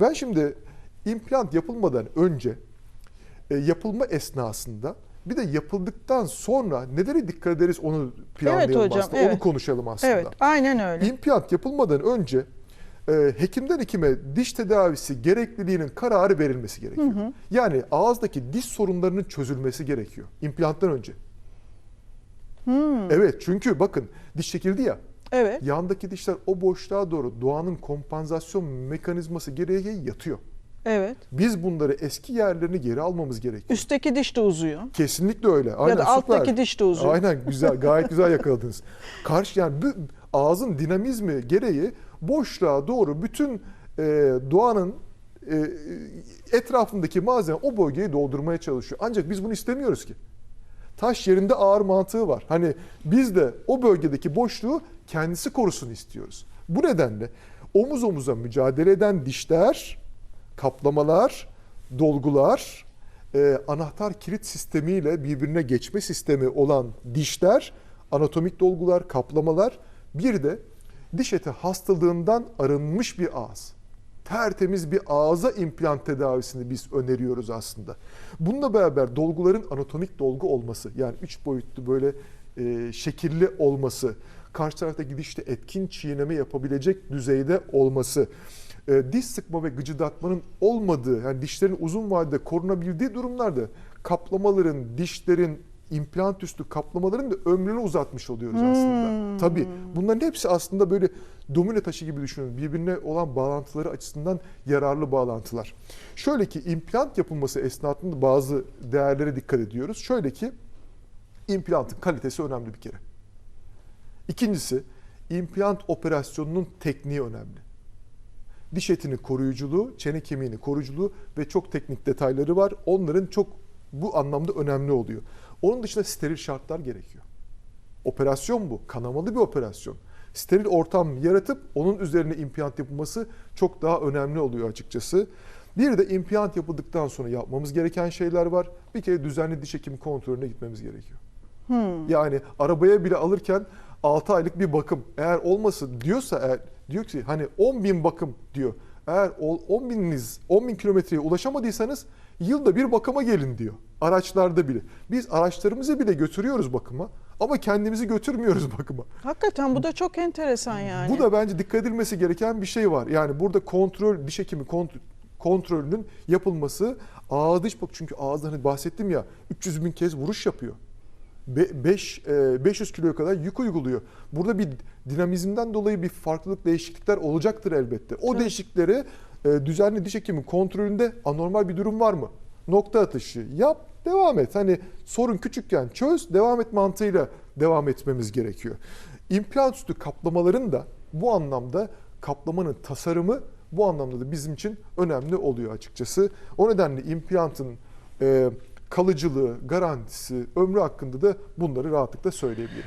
Ben şimdi implant yapılmadan önce e, yapılma esnasında bir de yapıldıktan sonra nelere dikkat ederiz onu planlayalım hocam, aslında. Onu evet. konuşalım aslında. Evet, aynen öyle. İmplant yapılmadan önce e, hekimden hekime diş tedavisi gerekliliğinin kararı verilmesi gerekiyor. Yani ağızdaki diş sorunlarının çözülmesi gerekiyor implanttan önce. Evet çünkü bakın diş çekildi ya Evet. yandaki dişler o boşluğa doğru doğanın kompansasyon mekanizması gereği yatıyor. Evet. Biz bunları eski yerlerini geri almamız gerekiyor. Üstteki diş de uzuyor. Kesinlikle öyle. Aynen, ya da alttaki süper. diş de uzuyor. Aynen güzel, gayet güzel yakaladınız. Karşı yani bu ağzın dinamizmi gereği boşluğa doğru bütün e, doğanın e, etrafındaki malzeme o bölgeyi doldurmaya çalışıyor. Ancak biz bunu istemiyoruz ki. Taş yerinde ağır mantığı var. Hani biz de o bölgedeki boşluğu kendisi korusun istiyoruz. Bu nedenle omuz omuza mücadele eden dişler, kaplamalar, dolgular, e, anahtar kilit sistemiyle birbirine geçme sistemi olan dişler, anatomik dolgular, kaplamalar, bir de diş eti hastalığından arınmış bir ağız. Tertemiz bir ağza implant tedavisini biz öneriyoruz aslında. Bununla beraber dolguların anatomik dolgu olması, yani üç boyutlu böyle e, şekilli olması, karşı taraftaki dişte etkin çiğneme yapabilecek düzeyde olması, e, diş sıkma ve gıcıdatmanın olmadığı, yani dişlerin uzun vadede korunabildiği durumlarda kaplamaların, dişlerin, implant üstü kaplamaların da ömrünü uzatmış oluyoruz aslında. Tabii bunların hepsi aslında böyle domino taşı gibi düşünün. Birbirine olan bağlantıları açısından yararlı bağlantılar. Şöyle ki implant yapılması esnasında bazı değerlere dikkat ediyoruz. Şöyle ki implantın kalitesi önemli bir kere. İkincisi implant operasyonunun tekniği önemli. Diş etini koruyuculuğu, çene kemiğini koruyuculuğu ve çok teknik detayları var. Onların çok bu anlamda önemli oluyor. Onun dışında steril şartlar gerekiyor. Operasyon bu. Kanamalı bir operasyon. Steril ortam yaratıp onun üzerine implant yapılması çok daha önemli oluyor açıkçası. Bir de implant yapıldıktan sonra yapmamız gereken şeyler var. Bir kere düzenli diş hekimi kontrolüne gitmemiz gerekiyor. Yani arabaya bile alırken 6 aylık bir bakım eğer olmasın diyorsa eğer diyor ki hani 10 bin bakım diyor. Eğer 10 bininiz 10 bin kilometreye ulaşamadıysanız yılda bir bakıma gelin diyor. Araçlarda bile. Biz araçlarımızı bile götürüyoruz bakıma ama kendimizi götürmüyoruz bakıma. Hakikaten bu da çok enteresan yani. Bu da bence dikkat edilmesi gereken bir şey var. Yani burada kontrol, diş hekimi kont- kontrolünün yapılması ağız dış bak çünkü ağızda hani bahsettim ya 300 bin kez vuruş yapıyor. 5 500 kiloya kadar yük uyguluyor. Burada bir dinamizmden dolayı bir farklılık değişiklikler olacaktır elbette. O Evet. değişiklikleri e, düzenli diş hekimi kontrolünde anormal bir durum var mı? Nokta atışı yap, devam et. Hani sorun küçükken çöz, devam et mantığıyla devam etmemiz gerekiyor. İmplant üstü kaplamaların da bu anlamda kaplamanın tasarımı bu anlamda da bizim için önemli oluyor açıkçası. O nedenle implantın e, kalıcılığı, garantisi, ömrü hakkında da bunları rahatlıkla söyleyebiliriz.